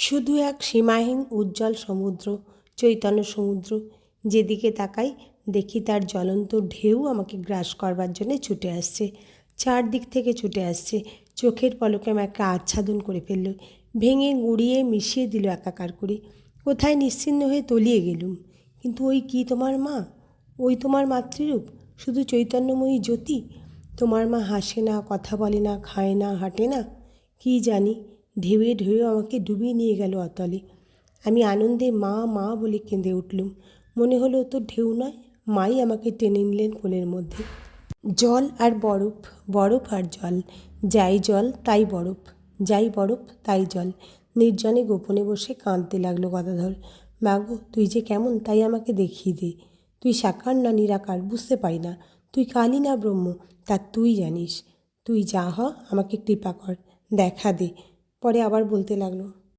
শুধু এক সীমাহীন উজ্জ্বল সমুদ্র, চৈতন্য সমুদ্র, যেদিকে তাকাই দেখি তার জ্বলন্ত ঢেউ আমাকে গ্রাস করবার জন্যে ছুটে আসছে। চারদিক থেকে ছুটে আসছে। চোখের পলকে আমাকে আচ্ছাদন করে ফেলল। ভেঙে গুঁড়িয়ে মিশিয়ে দিল একাকার করে। কোথায় নিশ্চিহ্ন হয়ে তলিয়ে গেলুম? কিন্তু ওই কি তোমার মা? ওই তোমার মাতৃরূপ? শুধু চৈতন্যময়ী জ্যোতি? তোমার মা হাসে না, কথা বলে না, খায় না, হাঁটে না? কী জানি? ঢেউয়ে ঢেউয়ে আমাকে ডুবিয়ে নিয়ে গেল অতলে আমি আনন্দে মা মা বলে কেঁদে উঠলুম। মনে হলো তো ঢেউ নয়, মাই আমাকে টেনে নিলেন কোলের মধ্যে। জল আর বরফ বরফ আর জল, যাই জল তাই বরফ, যাই বরফ তাই জল। নির্জনে গোপনে বসে কাঁদতে লাগল গদাধর। মাগো, তুই যে কেমন তাই আমাকে দেখিয়ে দে। তুই সাকার না নিরাকার, বুঝতে পারি না। তুই কালী না ব্রহ্ম, তা তুই জানিস। তুই যা হ, আমাকে কৃপা কর, দেখা দে। পরে আবার বলতে লাগল